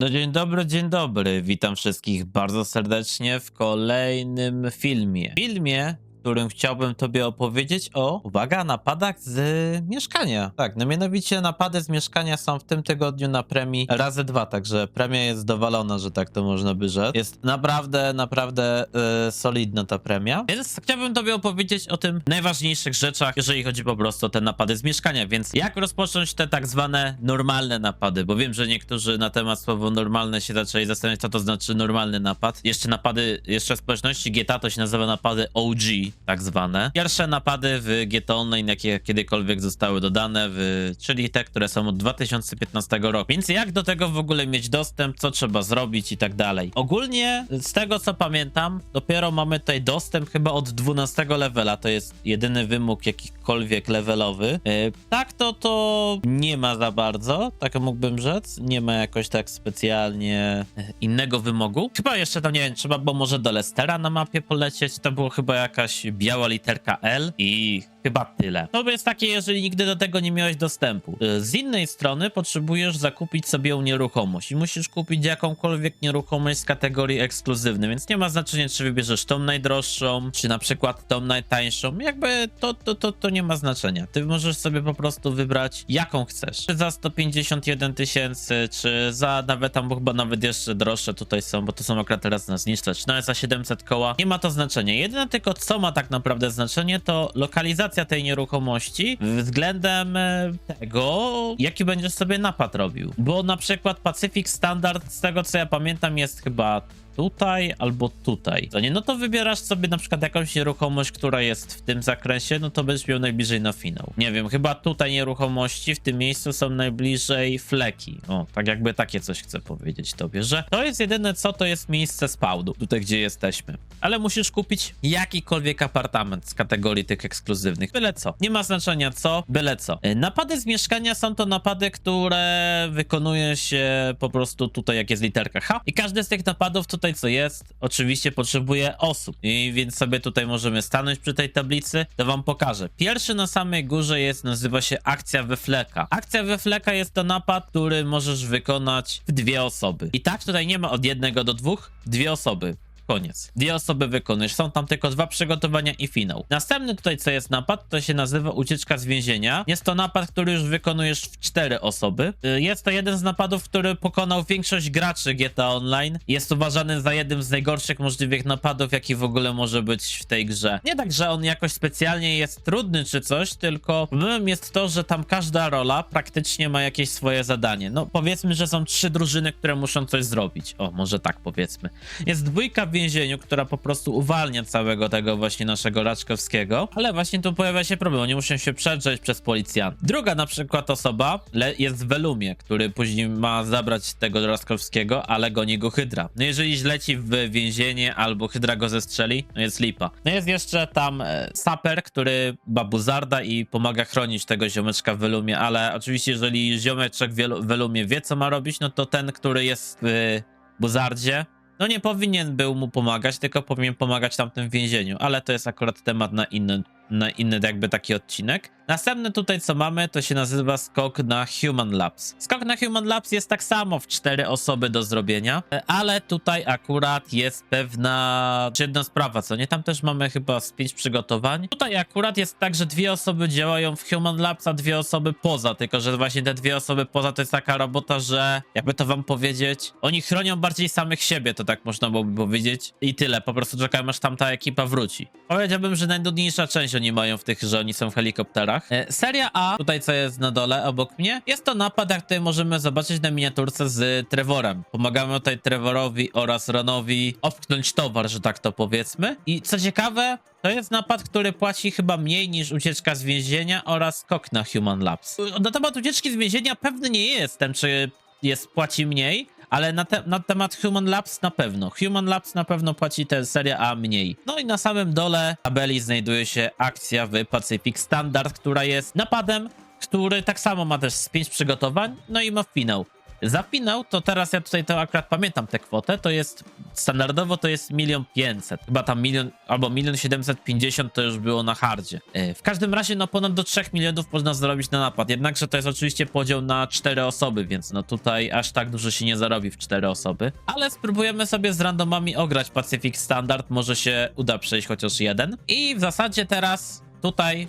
No dzień dobry, dzień dobry. Witam wszystkich bardzo serdecznie w kolejnym filmie. Filmie, w którym chciałbym tobie opowiedzieć o, uwaga, napadach z mieszkania. Tak, no mianowicie napady z mieszkania są w tym tygodniu na premii razy dwa, także premia jest dowalona, że tak to można by rzec. Jest naprawdę, naprawdę e, solidna ta premia. Więc chciałbym tobie opowiedzieć o tym najważniejszych rzeczach, jeżeli chodzi po prostu o te napady z mieszkania. Więc jak rozpocząć te tak zwane normalne napady? Bo wiem, że niektórzy na temat słowa normalne się zaczęli zastanawiać, co to znaczy normalny napad. Jeszcze napady, jeszcze społeczności GTA to się nazywa napady OG, tak zwane. Pierwsze napady w GTA Online, jakie kiedykolwiek zostały dodane, w, czyli te, które są od 2015 roku. Więc jak do tego w ogóle mieć dostęp, co trzeba zrobić i tak dalej. Ogólnie z tego co pamiętam, dopiero mamy tutaj dostęp chyba od 12 levela, to jest jedyny wymóg jakikolwiek levelowy. Yy, tak to to nie ma za bardzo, tak mógłbym rzec. Nie ma jakoś tak specjalnie e, innego wymogu. Chyba jeszcze tam, nie wiem, trzeba było może do Lestera na mapie polecieć, to było chyba jakaś biała literka L i chyba tyle. To jest takie, jeżeli nigdy do tego nie miałeś dostępu. Y, Z innej strony potrzebujesz zakupić sobie nieruchomość i musisz kupić jakąkolwiek nieruchomość z kategorii ekskluzywnej, więc nie ma znaczenia, czy wybierzesz tą najdroższą, czy na przykład tą najtańszą. Jakby to, to, to, to nie ma znaczenia. Ty możesz sobie po prostu wybrać, jaką chcesz. Czy za 151 tysięcy, czy za nawet tam, bo chyba nawet jeszcze droższe tutaj są, bo to są akurat teraz nas zniszczę, czy nawet za 700 koła. Nie ma to znaczenia. Jedyne tylko, co ma tak naprawdę znaczenie, to lokalizacja tej nieruchomości względem e, tego, jaki będziesz sobie napad robił. Bo na przykład Pacific Standard, z tego co ja pamiętam, jest chyba tutaj albo tutaj. To nie, no to wybierasz sobie na przykład jakąś nieruchomość, która jest w tym zakresie, no to będziesz miał najbliżej na finał. Nie wiem, chyba tutaj nieruchomości w tym miejscu są najbliżej fleki. O, tak jakby takie coś chcę powiedzieć tobie, że to jest jedyne co, to jest miejsce spawnu, tutaj gdzie jesteśmy. Ale musisz kupić jakikolwiek apartament z kategorii tych ekskluzywnych, byle co. Nie ma znaczenia co, byle co. E, Napady z mieszkania są to napady, które wykonuje się po prostu tutaj, jak jest literka H. I każdy z tych napadów tutaj co jest, oczywiście potrzebuje osób. I więc sobie tutaj możemy stanąć przy tej tablicy, to wam pokażę. Pierwszy na samej górze jest, nazywa się akcja we fleka. Akcja we fleka jest to napad, który możesz wykonać w dwie osoby. I tak tutaj nie ma od jednego do dwóch, dwie osoby. Koniec. Dwie osoby wykonujesz. Są tam tylko dwa przygotowania i finał. Następny tutaj, co jest napad, to się nazywa ucieczka z więzienia. Jest to napad, który już wykonujesz w cztery osoby. Y, Jest to jeden z napadów, który pokonał większość graczy GTA Online. Jest uważany za jednym z najgorszych możliwych napadów, jaki w ogóle może być w tej grze. Nie tak, że on jakoś specjalnie jest trudny czy coś, tylko problemem jest to, że tam każda rola praktycznie ma jakieś swoje zadanie. No powiedzmy, że są trzy drużyny, które muszą coś zrobić. O, może tak powiedzmy. Jest dwójka w więzieniu, która po prostu uwalnia całego tego właśnie naszego Raczkowskiego, ale właśnie tu pojawia się problem, oni muszą się przedrzeć przez policjant. Druga na przykład osoba jest w Welumie, który później ma zabrać tego Raczkowskiego, ale goni go Hydra. No jeżeli leci w więzienie albo Hydra go zestrzeli, no jest lipa. No jest jeszcze tam e, saper, który ma buzarda i pomaga chronić tego ziomeczka w Welumie, ale oczywiście jeżeli ziomeczek w Welumie wie co ma robić, no to ten, który jest w buzardzie, no nie powinien był mu pomagać, tylko powinien pomagać tamtym w więzieniu, ale to jest akurat temat na inny, na inny jakby taki odcinek. Następny tutaj co mamy, to się nazywa skok na Human Labs. Skok na Human Labs jest tak samo w cztery osoby do zrobienia, ale tutaj akurat jest pewna jedna sprawa, co nie? Tam też mamy chyba z pięć przygotowań. Tutaj akurat jest tak, że dwie osoby działają w Human Labs, a dwie osoby poza, tylko że właśnie te dwie osoby poza to jest taka robota, że jakby to wam powiedzieć, oni chronią bardziej samych siebie, to tak można byłoby powiedzieć. I tyle, po prostu czekamy aż tamta ekipa wróci. Powiedziałbym, że najnudniejsza część oni mają w tych, że oni są w helikopterach. E, seria A, tutaj co jest na dole obok mnie, jest to napad, jak tutaj możemy zobaczyć na miniaturce z Trevorem. Pomagamy tutaj Trevorowi oraz Ronowi opchnąć towar, że tak to powiedzmy. I co ciekawe, to jest napad, który płaci chyba mniej niż ucieczka z więzienia oraz skok na Human Labs. Na temat ucieczki z więzienia pewny nie jestem, czy jest płaci mniej, ale na, te, na temat Human Labs na pewno. Human Labs na pewno płaci tę serię A mniej. No i na samym dole tabeli znajduje się akcja w Pacific Standard, która jest napadem, który tak samo ma też z 5 przygotowań, no i ma finał. Za finał, to teraz ja tutaj to akurat pamiętam tę kwotę, to jest standardowo to jest milion pięćset, chyba tam milion albo milion siedemset pięćdziesiąt to już było na hardzie. E, W każdym razie no ponad do 3 milionów można zarobić na napad, jednakże to jest oczywiście podział na 4 osoby, więc no tutaj aż tak dużo się nie zarobi w 4 osoby, ale spróbujemy sobie z randomami ograć Pacific Standard, może się uda przejść chociaż jeden. I w zasadzie teraz tutaj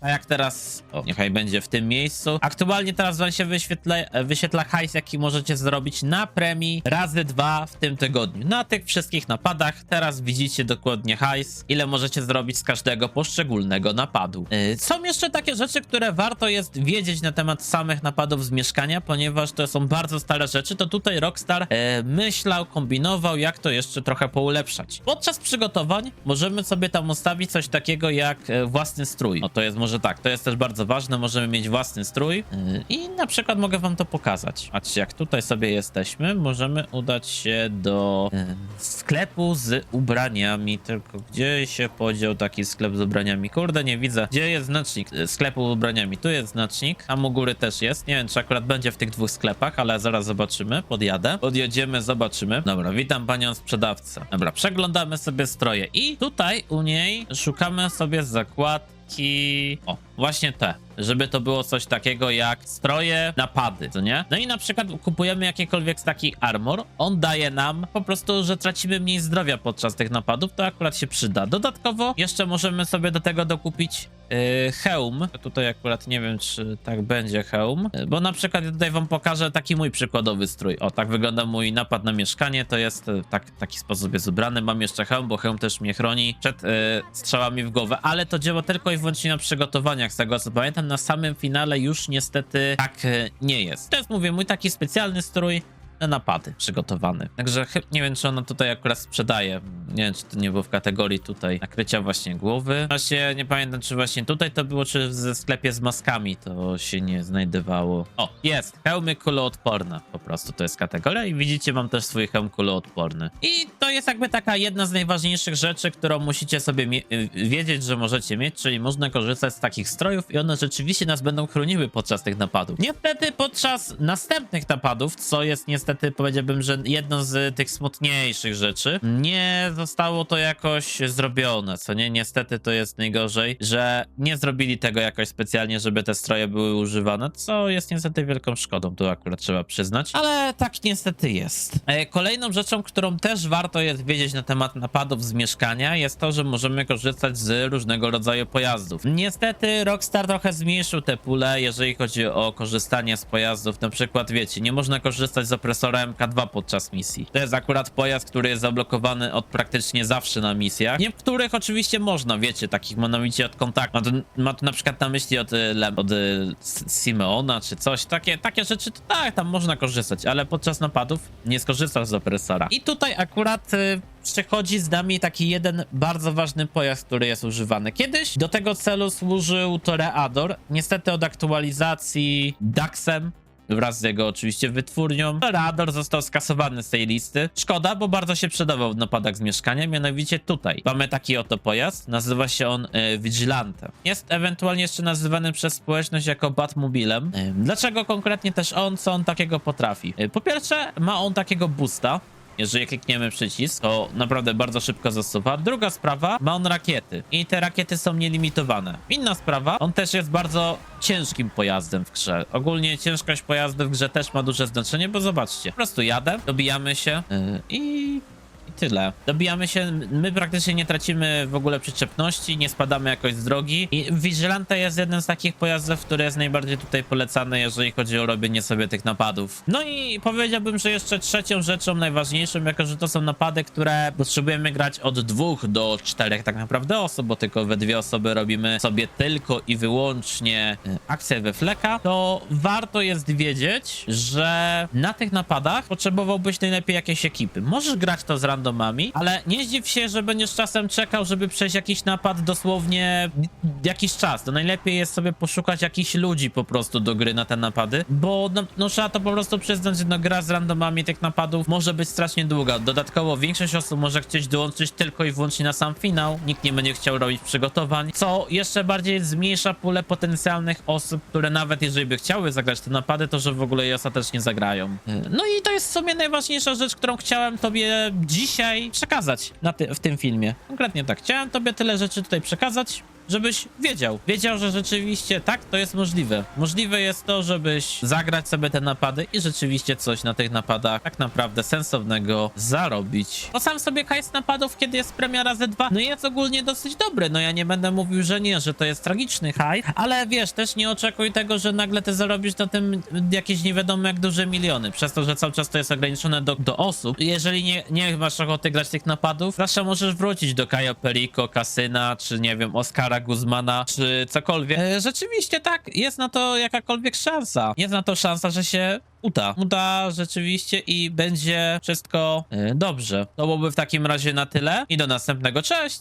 a jak teraz, o, niechaj będzie w tym miejscu. Aktualnie teraz wam się wyświetla, wyświetla hajs, jaki możecie zrobić na premii razy dwa w tym tygodniu. Na tych wszystkich napadach teraz widzicie dokładnie hajs, ile możecie zrobić z każdego poszczególnego napadu. Yy, Są jeszcze takie rzeczy, które warto jest wiedzieć na temat samych napadów z mieszkania, ponieważ to są bardzo stare rzeczy, to tutaj Rockstar e, myślał, kombinował, jak to jeszcze trochę poulepszać. Podczas przygotowań możemy sobie tam ustawić coś takiego jak e, własny strój. No to jest może tak, to jest też bardzo ważne, możemy mieć własny strój e, i na przykład mogę wam to pokazać. Patrzcie, jak tutaj sobie jesteśmy, możemy udać się do e, sklepu z ubraniami, tylko gdzie się podział taki sklep z ubraniami? Kurde, nie widzę. Gdzie jest znacznik e, sklepu z ubraniami? Tu jest znacznik, tam u góry też jest. Nie wiem, czy akurat będzie w tych dwóch sklepach, ale zaraz zobaczymy. Podjadę. Podjedziemy, zobaczymy. Dobra, witam panią sprzedawcę. Dobra, przeglądamy sobie stroje i tutaj u niej szukamy sobie zakładki... O, właśnie te. Żeby to było coś takiego jak stroje, napady, co nie? No i na przykład kupujemy jakikolwiek taki armor, on daje nam po prostu, że tracimy mniej zdrowia podczas tych napadów, to akurat się przyda. Dodatkowo jeszcze możemy sobie do tego dokupić hełm. Tutaj akurat nie wiem, czy tak będzie hełm, yy, bo na przykład ja tutaj wam pokażę taki mój przykładowy strój. O, tak wygląda mój napad na mieszkanie, to jest yy, tak, taki sposób jest ubrany. Mam jeszcze hełm, bo hełm też mnie chroni przed yy, strzałami w głowę, ale to działa tylko i wyłącznie na przygotowaniach, z tego co pamiętam, na samym finale już niestety tak yy, nie jest. To jest, mówię, mój taki specjalny strój, na napady przygotowany. Także nie wiem, czy ona tutaj akurat sprzedaje. Nie wiem, czy to nie było w kategorii tutaj nakrycia właśnie głowy. Właśnie nie pamiętam, czy właśnie tutaj to było, czy ze sklepie z maskami to się nie znajdowało. O, jest! Hełmy kuloodporne. Po prostu to jest kategoria i widzicie, mam też swój hełm kuloodporny. I to jest jakby taka jedna z najważniejszych rzeczy, którą musicie sobie y, wiedzieć, że możecie mieć, czyli można korzystać z takich strojów i one rzeczywiście nas będą chroniły podczas tych napadów. Niestety podczas następnych napadów, co jest niestety powiedziałbym, że jedno z tych smutniejszych rzeczy, nie zostało to jakoś zrobione, co nie? Niestety to jest najgorzej, że nie zrobili tego jakoś specjalnie, żeby te stroje były używane, co jest niestety wielką szkodą, to akurat trzeba przyznać, ale tak niestety jest. E, Kolejną rzeczą, którą też warto jest wiedzieć na temat napadów z mieszkania, jest to, że możemy korzystać z różnego rodzaju pojazdów. Niestety Rockstar trochę zmniejszył te pule, jeżeli chodzi o korzystanie z pojazdów, na przykład wiecie, nie można korzystać z opresora MK2 podczas misji. To jest akurat pojazd, który jest zablokowany od praktycznie zawsze na misjach. Niektórych oczywiście można, wiecie, takich mianowicie od kontaktu. Ma to, ma to na przykład na myśli od, y, od y, Simeona czy coś. Takie, takie rzeczy to tak, tam można korzystać, ale podczas napadów nie skorzystasz z opresora. I tutaj akurat y, przychodzi z nami taki jeden bardzo ważny pojazd, który jest używany. Kiedyś do tego celu służył Toreador. Niestety od aktualizacji Daxem wraz z jego oczywiście wytwórnią. Radar został skasowany z tej listy. Szkoda, bo bardzo się przydawał w napadach z mieszkania, mianowicie tutaj. Mamy taki oto pojazd, nazywa się on e, Vigilante. Jest ewentualnie jeszcze nazywany przez społeczność jako Batmobilem. E, dlaczego konkretnie też on, co on takiego potrafi? E, po pierwsze, ma on takiego boosta, jeżeli klikniemy przycisk, to naprawdę bardzo szybko zasuwa. Druga sprawa, ma on rakiety i te rakiety są nielimitowane. Inna sprawa, on też jest bardzo ciężkim pojazdem w grze. Ogólnie ciężkość pojazdu w grze też ma duże znaczenie, bo zobaczcie, po prostu jadę, dobijamy się yy, i... I tyle. Dobijamy się, my praktycznie nie tracimy w ogóle przyczepności, nie spadamy jakoś z drogi. I Vigilante jest jeden z takich pojazdów, który jest najbardziej tutaj polecany, jeżeli chodzi o robienie sobie tych napadów. No i powiedziałbym, że jeszcze trzecią rzeczą najważniejszą, jako że to są napady, które potrzebujemy grać od dwóch do czterech tak naprawdę osób, bo tylko we dwie osoby robimy sobie tylko i wyłącznie e, akcję we fleka, to warto jest wiedzieć, że na tych napadach potrzebowałbyś najlepiej jakiejś ekipy. Możesz grać to z randomem, randomami, ale nie zdziw się, że będziesz czasem czekał, żeby przejść jakiś napad dosłownie jakiś czas. To najlepiej jest sobie poszukać jakichś ludzi po prostu do gry na te napady, bo no, no trzeba to po prostu przyznać, że no, gra z randomami tych napadów może być strasznie długa. Dodatkowo większość osób może chcieć dołączyć tylko i wyłącznie na sam finał, nikt nie będzie chciał robić przygotowań, co jeszcze bardziej zmniejsza pulę potencjalnych osób, które nawet jeżeli by chciały zagrać te napady, to że w ogóle je ostatecznie zagrają. No i to jest w sumie najważniejsza rzecz, którą chciałem tobie dzisiaj przekazać na ty w tym filmie. Konkretnie tak, chciałem tobie tyle rzeczy tutaj przekazać, żebyś wiedział. Wiedział, że rzeczywiście tak, to jest możliwe. Możliwe jest to, żebyś zagrać sobie te napady i rzeczywiście coś na tych napadach tak naprawdę sensownego zarobić. Bo sam sobie hajs napadów, kiedy jest premiera Z2, no jest ogólnie dosyć dobry. No ja nie będę mówił, że nie, że to jest tragiczny hajs, ale wiesz, też nie oczekuj tego, że nagle ty zarobisz na tym jakieś nie wiadomo jak duże miliony, przez to, że cały czas to jest ograniczone do, do osób. Jeżeli nie, nie masz ochoty grać tych napadów, zawsze możesz wrócić do Kajo Perico, Kasyna, czy nie wiem, Oscara Guzmana, czy cokolwiek. E, rzeczywiście tak, jest na to jakakolwiek szansa. Jest na to szansa, że się uda. Uda rzeczywiście i będzie wszystko e, dobrze. To byłoby w takim razie na tyle i do następnego. Cześć!